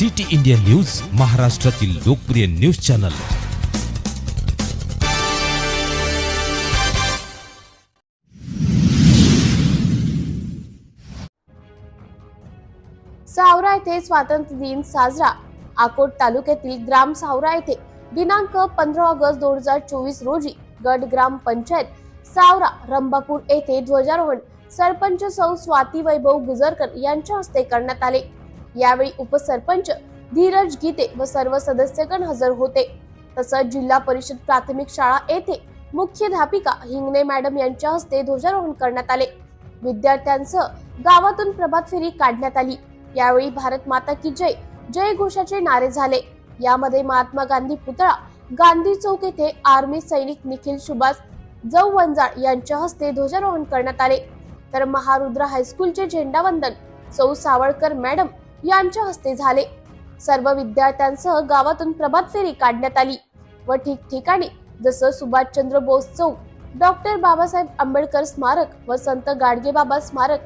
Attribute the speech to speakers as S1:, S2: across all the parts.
S1: City India news महाराष्ट्रातील लोकप्रिय news channel.
S2: सावरा येथे स्वातंत्र्य दिन साजरा. आकोट तालुक्यातील ग्राम सावरा येथे दिनांक पंधरा ऑगस्ट दोन हजार चोवीस रोजी गट ग्राम पंचायत सावरा रंभापूर येथे ध्वजारोहण सरपंच सौ स्वाती वैभव गुजरकर यांच्या हस्ते करण्यात आले. यावेळी उपसरपंच धीरज गीते व सर्व सदस्यगण हजर होते. तसंच जिल्हा परिषद प्राथमिक शाळा येथे मुख्याध्यापिका हिंगणे मॅडम यांच्या हस्ते ध्वजारोहण करण्यात आले. विद्यार्थ्यांसह गावातून प्रभात फेरी काढण्यात आली. यावेळी भारत माता की जय जय घोषाचे नारे झाले. यामध्ये महात्मा गांधी पुतळा गांधी चौक येथे आर्मी सैनिक निखिल सुभाष जव वंजाळ यांच्या हस्ते ध्वजारोहण करण्यात आले. तर महारुद्र हायस्कूलचे झेंडावंदन सौ सावळकर मॅडम यांच्या हस्ते झाले. सर्व विद्यार्थ्यांसह गावातून प्रभात फेरी काढण्यात आली व ठिकठिकाणी जसं सुभाषचंद्र बोस चौक डॉक्टर बाबासाहेब आंबेडकर स्मारक व संत गाडगेबाबा स्मारक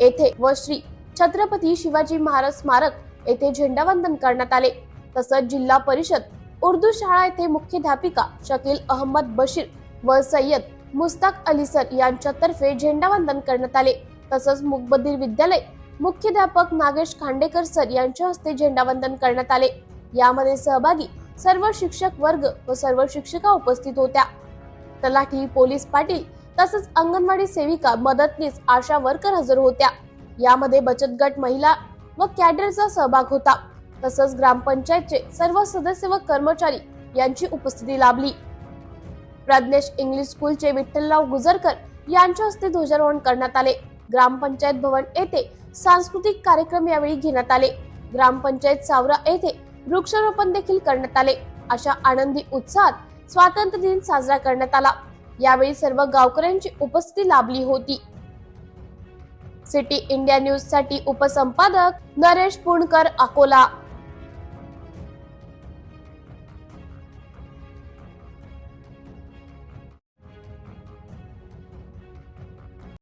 S2: येथे व श्री छत्रपती शिवाजी महाराज स्मारक येथे झेंडावंदन करण्यात आले. तसंच जिल्हा परिषद उर्दू शाळा येथे मुख्याध्यापिका शकील अहमद बशीर व सय्यद मुस्ताक अली सर यांच्यातर्फे झेंडावंदन करण्यात आले. तसंच मुकबधीर विद्यालय मुख्याध्यापक नागेश खांडेकर सर यांच्या हस्ते झेंडावंदन करण्यात आले. यामध्ये सहभागी सर्व शिक्षक वर्ग व सर्व शिक्षिका उपस्थित होत्या. तलाठी पोलीस पाटील तसंच अंगणवाडी सेविका मदतनीस आशा वर्कर हजर होत्या. यामध्ये बचत गट महिला व कॅडरचा सहभाग होता. तसंच ग्रामपंचायतचे सर्व सदस्य व कर्मचारी यांची उपस्थिती लाभली. प्रज्ञेश इंग्लिश स्कूलचे विठ्ठलराव गुजरकर यांच्या हस्ते ध्वजारोहण करण्यात आले. ग्रामपंचायत भवन येथे सांस्कृतिक कार्यक्रम यावेळी घेण्यात आले. ग्रामपंचायत सावरा येथे वृक्षारोपण देखील करण्यात आले. अशा आनंदी उत्साहात स्वातंत्र्य दिन साजरा करण्यात आला. यावेळी सर्व गावकऱ्यांची उपस्थिती लाभली होती. सिटी इंडिया न्यूजसाठी उपसंपादक नरेश पुणकर अकोला.